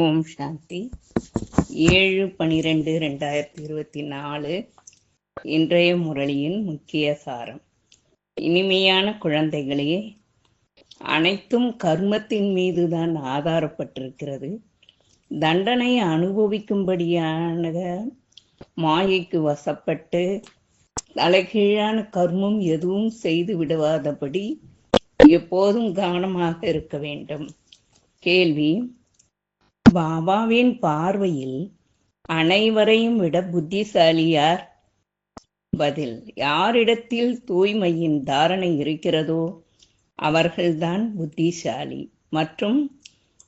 ஓம் சாந்தி. ஏழு பனிரெண்டு ரெண்டாயிரத்தி இருபத்தி நாலு. இன்றைய முரளியின் முக்கிய சாரம். இனிமையான குழந்தைகளே அனைத்தும் கர்மத்தின் மீதுதான் ஆதாரப்பட்டிருக்கிறது. தண்டனை அனுபவிக்கும்படியான மாயைக்கு வசப்பட்டு தலைகீழான கர்மம் எதுவும் செய்து விடுவாதபடி எப்போதும் கவனமாக இருக்க வேண்டும். கேள்வி பாபாவின் பார்வையில் அனைவரையும் விட புத்திசாலியார் பதில். யாரிடத்தில் தூய்மையின் தாரணை இருக்கிறதோ அவர்கள்தான் புத்திசாலி. மற்றும்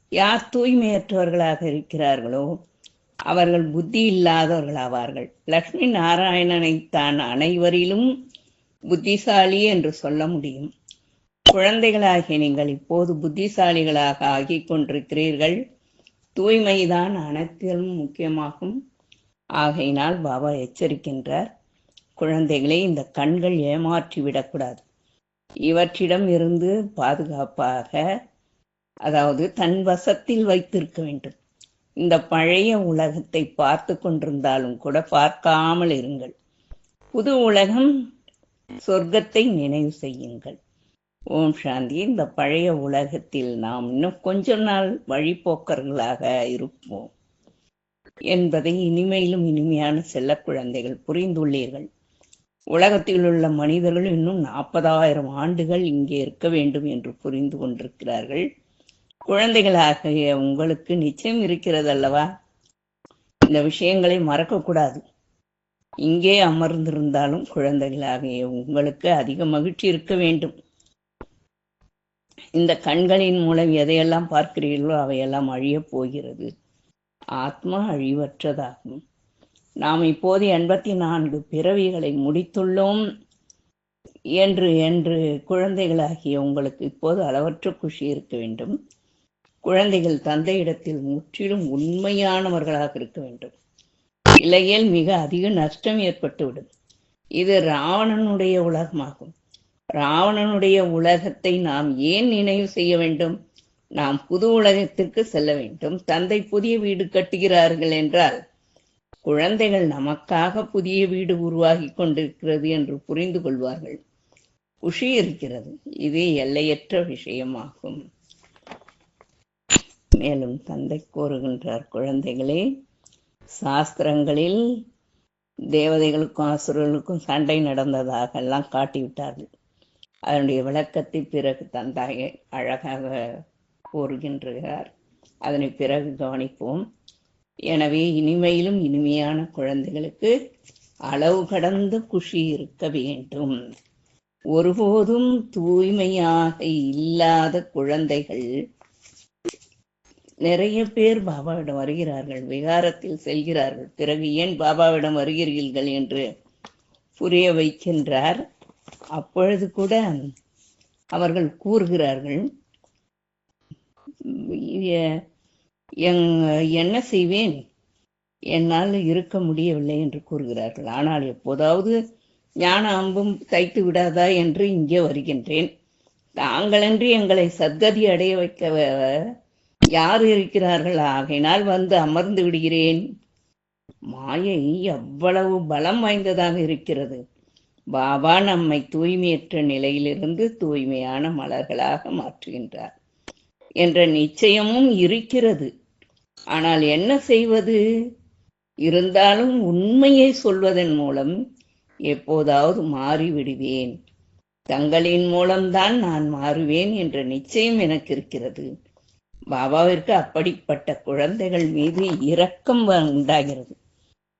யார் தூய்மையற்றவர்களாக இருக்கிறார்களோ அவர்கள் புத்தி இல்லாதவர்களாவார்கள். லக்ஷ்மி நாராயணனை தான் அனைவரிலும் புத்திசாலி என்று சொல்ல முடியும். குழந்தைகளாகிய நீங்கள் இப்போது புத்திசாலிகளாக ஆகிக் கொண்டிருக்கிறீர்கள். தூய்மைதான் அனைத்திலும் முக்கியமாகும். ஆகையினால் பாபா எச்சரிக்கின்றார். குழந்தைகளை இந்த கண்கள் ஏமாற்றி விடக்கூடாது. இவற்றிடம் இருந்து பாதுகாப்பாக அதாவது தன் வசத்தில் வைத்திருக்க வேண்டும். இந்த பழைய உலகத்தை பார்த்து கொண்டிருந்தாலும் கூட பார்க்காமல் இருங்கள். புது உலகம் சொர்க்கத்தை நினைவு செய்யுங்கள். ஓம் சாந்தி. இந்த பழைய உலகத்தில் நாம் இன்னும் கொஞ்ச நாள் வழிபோக்கர்களாக இருப்போம் என்பதை இனிமையிலும் இனிமையான செல்ல குழந்தைகள் புரிந்துள்ளீர்கள். உலகத்தில் உள்ள மனிதர்கள் இன்னும் நாற்பதாயிரம் ஆண்டுகள் இங்கே இருக்க வேண்டும் என்று புரிந்து கொண்டிருக்கிறார்கள். குழந்தைகளாகிய உங்களுக்கு நிச்சயம் இருக்கிறது அல்லவா? இந்த விஷயங்களை மறக்கக்கூடாது இங்கே அமர்ந்திருந்தாலும் குழந்தைகளாகிய உங்களுக்கு அதிக மகிழ்ச்சி இருக்க வேண்டும். இந்த கண்களின் மூலம் எதையெல்லாம் பார்க்கிறீர்களோ அவையெல்லாம் அழியப் போகிறது. ஆத்மா அழிவற்றதாகும். நாம் இப்போது எண்பத்தி நான்கு பிறவிகளை முடித்துள்ளோம் என்று என்று குழந்தைகளாகிய உங்களுக்கு இப்போது அளவற்ற குஷி இருக்க வேண்டும். குழந்தைகள் தந்தையிடத்தில் முற்றிலும் உண்மையானவர்களாக இருக்க வேண்டும். இல்லையேல் மிக அதிக நஷ்டம் ஏற்பட்டுவிடும். இது ராவணனுடைய உலகமாகும். ராவணனுடைய உலகத்தை நாம் ஏன் நினைவு செய்ய வேண்டும்? நாம் புது உலகத்திற்கு செல்ல வேண்டும். தந்தை புதிய வீடு கட்டுகிறார்கள் என்றால் குழந்தைகள் நமக்காக புதிய வீடு உருவாகி கொண்டிருக்கிறது என்று புரிந்து கொள்வார்கள். குஷி இருக்கிறது. இது எல்லையற்ற விஷயமாகும். மேலும் தந்தை கூறுகின்றார் குழந்தைகளே சாஸ்திரங்களில் தேவதைகளுக்கும் அசுரர்களுக்கும் சண்டை நடந்ததாக எல்லாம் காட்டிவிட்டார்கள். அதனுடைய விளக்கத்தை பிறகு தந்தாய அழகாக கூறுகின்றார். அதனை பிறகு கவனிப்போம். எனவே இனிமையிலும் இனிமையான குழந்தைகளுக்கு அளவு கடந்த குஷி இருக்க வேண்டும். ஒருபோதும் தூய்மையாக இல்லாத குழந்தைகள். நிறைய பேர் பாபாவிடம் வருகிறார்கள் விகாரத்தில் செல்கிறார்கள். பிறகு ஏன் பாபாவிடம் வருகிறீர்கள் என்று புரிய வைக்கின்றார். அப்பொழுது கூட அவர்கள் கூறுகிறார்கள் என்ன செய்வேன்? என்னால் இருக்க முடியவில்லை என்று கூறுகிறார்கள். ஆனால் எப்போதாவது ஞான அம்பும் தைத்து விடாதா என்று இங்கே வருகின்றேன். தாங்களன்றி எங்களை சத்கதி அடைய வைக்க யார் இருக்கிறார்கள்? ஆகையினால் வந்து அமர்ந்து விடுகிறேன். மாயை எவ்வளவு பலம் வாய்ந்ததாக இருக்கிறது. பாபா நம்மை தூய்மையற்ற நிலையிலிருந்து தூய்மையான மலர்களாக மாற்றுகின்றார் என்ற நிச்சயமும் இருக்கிறது. ஆனால் என்ன செய்வது? இருந்தாலும் உண்மையை சொல்வதன் மூலம் எப்போதாவது மாறிவிடுவேன். தங்களின் மூலம்தான் நான் மாறுவேன் என்ற நிச்சயம் எனக்கு இருக்கிறது. பாபாவிற்கு அப்படிப்பட்ட குழந்தைகள் மீது இரக்கம் உண்டாகிறது.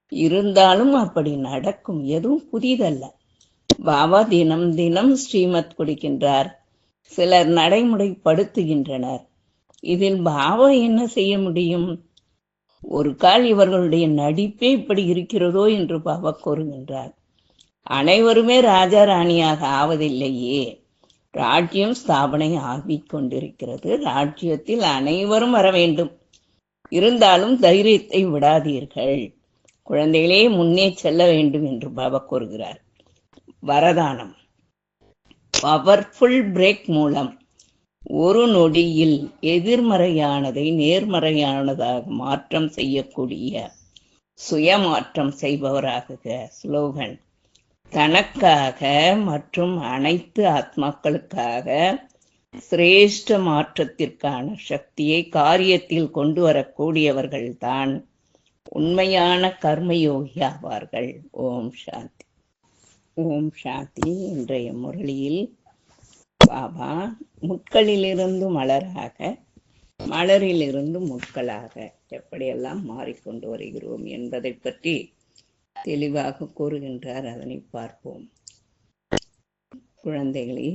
இருந்தாலும் அப்படி நடக்கும் எதுவும் புதிதல்ல. பாபா தினம் தினம் ஸ்ரீமத் குடிக்கின்றார். சிலர் நடைமுறைப்படுத்துகின்றனர். இதில் பாபா என்ன செய்ய முடியும்? ஒரு கால் இவர்களுடைய நடிப்பே இப்படி இருக்கிறதோ என்று பாபா கூறுகின்றார். அனைவருமே ராஜா ராணியாக ஆவதில்லையே. ராஜ்யம் ஸ்தாபனை ஆகிக் கொண்டிருக்கிறது. ராஜ்யத்தில் அனைவரும் வர வேண்டும். இருந்தாலும் தைரியத்தை விடாதீர்கள். குழந்தைகளே முன்னே செல்ல வேண்டும் என்று பாபா கூறுகிறார். வரதானம். பவர்ஃபுல் பிரேக் மூலம் ஒரு நொடியில் எதிர்மறையானதை நேர்மறையானதாக மாற்றம் செய்யக்கூடிய சுயமாற்றம் செய்பவராகுக ஸ்லோகன். தனக்காக மற்றும் அனைத்து ஆத்மாக்களுக்காக சிரேஷ்ட மாற்றத்திற்கான சக்தியை காரியத்தில் கொண்டு வரக்கூடியவர்கள்தான் உண்மையான கர்மயோகி ஆவார்கள். ஓம் சாந்தி. ஓம் சாந்தி இன்றைய முரளியில் பாபா முட்களிலிருந்து மலராக மலரிலிருந்து முட்களாக எப்படியெல்லாம் மாறிக்கொண்டு வருகிறோம் என்பதை பற்றி தெளிவாக கூறுகின்றார். அதனை பார்ப்போம். குழந்தைகளே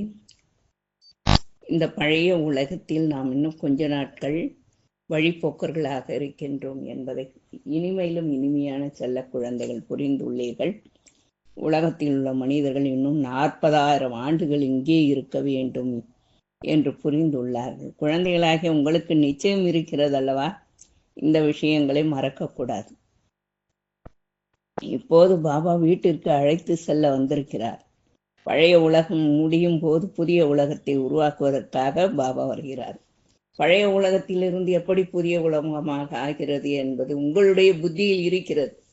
இந்த பழைய உலகத்தில் நாம் இன்னும் கொஞ்ச நாட்கள் வழிபோக்கர்களாக இருக்கின்றோம் என்பதை இனிமையிலும் இனிமையான செல்ல குழந்தைகள் புரிந்துள்ளீர்கள். உலகத்தில் உள்ள மனிதர்கள் இன்னும் நாற்பதாயிரம் ஆண்டுகள் இங்கே இருக்க வேண்டும் என்று புரிந்துள்ளார்கள். குழந்தைகளாகிய உங்களுக்கு நிச்சயம் இருக்கிறது அல்லவா? இந்த விஷயங்களை மறக்கக்கூடாது. இப்போது பாபா வீட்டிற்கு அழைத்து செல்ல வந்திருக்கிறார். பழைய உலகம் முடியும் போது புதிய உலகத்தை உருவாக்குவதற்காக பாபா வருகிறார். பழைய உலகத்திலிருந்து எப்படி புதிய உலகமாக ஆகிறது என்பது உங்களுடைய புத்தியில் இருக்கிறது.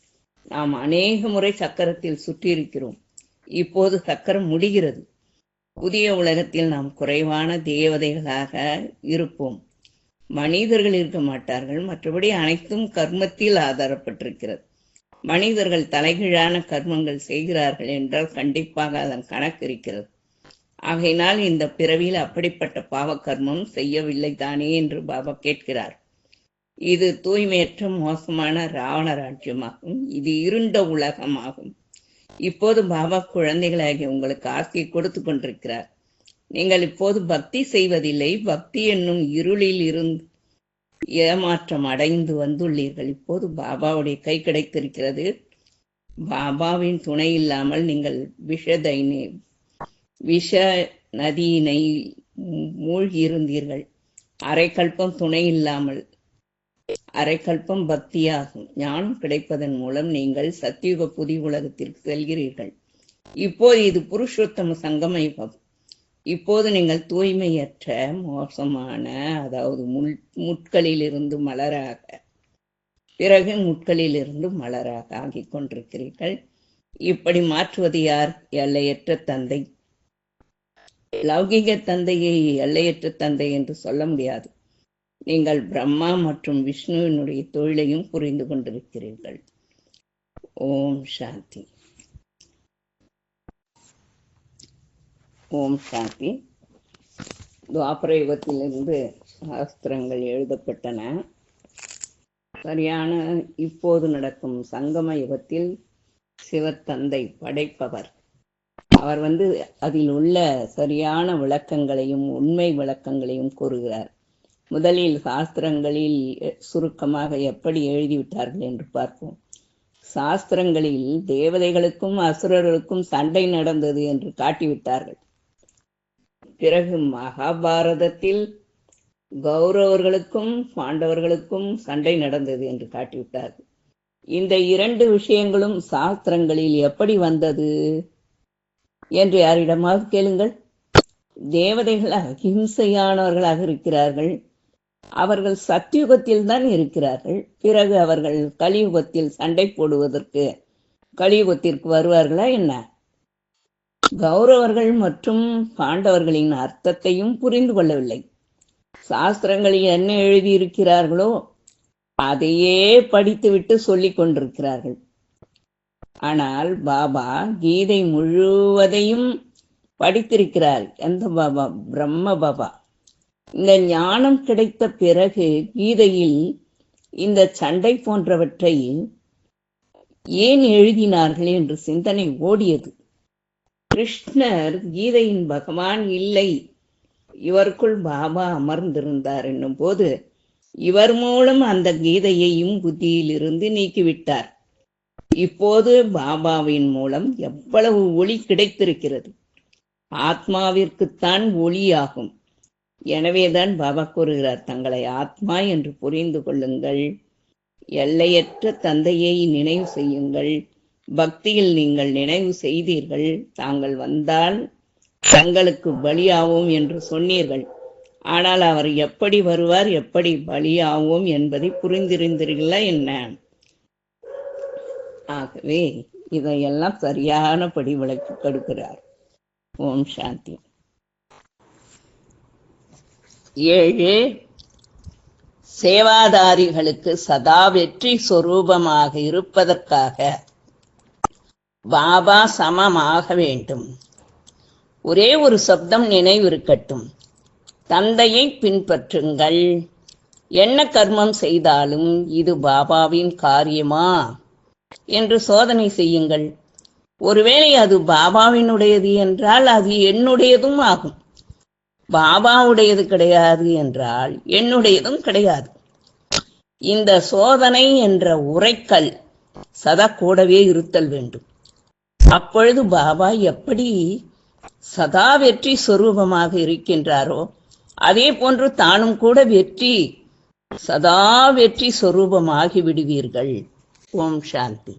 நாம் அநேக முறை சக்கரத்தில் சுற்றியிருக்கிறோம். இப்போது சக்கரம் முடிகிறது. புதிய உலகத்தில் நாம் குறைவான தேவதைகளாக இருப்போம். மனிதர்கள் இருக்க மாட்டார்கள். மற்றபடி அனைத்தும் கர்மத்தில் ஆதாரப்பட்டிருக்கிறது. மனிதர்கள் தலைகீழான கர்மங்கள் செய்கிறார்கள் என்றால் கண்டிப்பாக அதன் கணக்கு இருக்கிறது. ஆகையினால் இந்த பிறவியில் அப்படிப்பட்ட பாவ கர்மம் செய்யவில்லை தானே என்று பாபா கேட்கிறார். இது தூய்மையற்ற மோசமான ராவண ராஜ்யமாகும். இது இருண்ட உலகமாகும். இப்போது பாபா குழந்தைகளாகி உங்களுக்கு ஆசையை கொடுத்து கொண்டிருக்கிறார். நீங்கள் இப்போது பக்தி செய்வதில்லை. பக்தி என்னும் இருளில் இருந்து ஏமாற்றம் அடைந்து வந்துள்ளீர்கள். இப்போது பாபாவுடைய கை கிடைத்திருக்கிறது. பாபாவின் துணை இல்லாமல் நீங்கள் விஷதை விஷ நதியினை மூழ்கி இருந்தீர்கள். அரைக்கல்பம் துணை இல்லாமல் அரைக்கல்பம் பக்தியாகும். ஞானம் கிடைப்பதன் மூலம் நீங்கள் சத்தியுக புதி உலகத்திற்கு செல்கிறீர்கள். இப்போது இது புருஷோத்தம சங்கம யுகம் இப்போது நீங்கள் தூய்மையற்ற மோசமான அதாவது முள் முட்களிலிருந்து மலராக பிறகு முட்களிலிருந்து மலராக ஆகிக் கொண்டிருக்கிறீர்கள். இப்படி மாற்றுவது யார்? எல்லையற்ற தந்தை. லௌகிக தந்தையை எல்லையற்ற தந்தை என்று சொல்ல முடியாது. நீங்கள் பிரம்மா மற்றும் விஷ்ணுவினுடைய தொழிலையும் புரிந்து கொண்டிருக்கிறீர்கள். ஓம் சாந்தி. ஓம் சாந்தி. துவாபர யுகத்திலிருந்து சாஸ்திரங்கள் எழுதப்பட்டன. சரியான இப்போது நடக்கும் சங்கம யுகத்தில் சிவத்தந்தை படைப்பவர். அவர் வந்து அதில் உள்ள சரியான விளக்கங்களையும் உண்மை விளக்கங்களையும் கூறுகிறார். முதலில் சாஸ்திரங்களில் சுருக்கமாக எப்படி எழுதிவிட்டார்கள் என்று பார்ப்போம். சாஸ்திரங்களில் தேவதைகளுக்கும் அசுரர்களுக்கும் சண்டை நடந்தது என்று காட்டிவிட்டார்கள். பிறகு மகாபாரதத்தில் கௌரவர்களுக்கும் பாண்டவர்களுக்கும் சண்டை நடந்தது என்று காட்டிவிட்டார்கள். இந்த இரண்டு விஷயங்களும் சாஸ்திரங்களில் எப்படி வந்தது என்று யாரிடமாக கேளுங்கள். தேவதைகள் அகிம்சையானவர்களாக இருக்கிறார்கள். அவர்கள் சத்தியுகத்தில் தான் இருக்கிறார்கள். பிறகு அவர்கள் கலியுகத்தில் சண்டை போடுவதற்கு கலியுகத்திற்கு வருவார்களா என்ன? கௌரவர்கள் மற்றும் பாண்டவர்களின் அர்த்தத்தையும் புரிந்து கொள்ளவில்லை. சாஸ்திரங்களில் என்ன எழுதியிருக்கிறார்களோ அதையே படித்துவிட்டு சொல்லிக் கொண்டிருக்கிறார்கள். ஆனால் பாபா கீதை முழுவதையும் படித்திருக்கிறார். எந்த பாபா? பிரம்ம பாபா. இந்த ஞானம் கிடைத்த பிறகு கீதையில் இந்த சண்டை போன்றவற்றை ஏன் எழுதினார்கள் என்று சிந்தனை ஓடியது. கிருஷ்ணர் கீதையின் பகவான் இல்லை இவருக்குள் பாபா அமர்ந்திருந்தார் என்னும் போது இவர் மூலம் அந்த கீதையையும் புத்தியிலிருந்து நீக்கிவிட்டார். இப்போது பாபாவின் மூலம் எவ்வளவு ஒளி கிடைத்திருக்கிறது. ஆத்மாவிற்குத்தான் ஒளியாகும். எனவேதான் பாபா கூறுகிறார் தங்களை ஆத்மா என்று புரிந்து கொள்ளுங்கள். எல்லையற்ற தந்தையை நினைவு செய்யுங்கள். பக்தியில் நீங்கள் நினைவு செய்தீர்கள். தாங்கள் வந்தால் தங்களுக்கு பலியாவோம் என்று சொன்னீர்கள். ஆனால் அவர் எப்படி வருவார் எப்படி பலியாவோம் என்பதை புரிந்திருந்தீர்களா என்ன? ஆகவே இதையெல்லாம் சரியானபடி விளக்கி கொடுக்கிறார். ஓம் சாந்தி. ஏழு சேவாதாரிகளுக்கு சதா வெற்றி சொரூபமாக இருப்பதற்காக பாபா சமமாக வேண்டும். ஒரே ஒரு சப்தம் நினைவிருக்கட்டும் தந்தையை பின்பற்றுங்கள். என்ன கர்மம் செய்தாலும் இது பாபாவின் காரியமா? என்று சோதனை செய்யுங்கள். ஒருவேளை அது பாபாவினுடையது என்றால் அது என்னுடையதும் ஆகும். பாபாவுடையது கிடையாது என்றால் என்னுடையதும் கிடையாது. இந்த சோதனை என்ற உரைக்கல் சதா கூடவே இருத்தல் வேண்டும். அப்பொழுது பாபா எப்படி சதா வெற்றி சொரூபமாக இருக்கின்றாரோ அதே போன்று தானும் கூட வெற்றி சதா வெற்றி சொரூபமாகி விடுவீர்கள். ஓம் சாந்தி.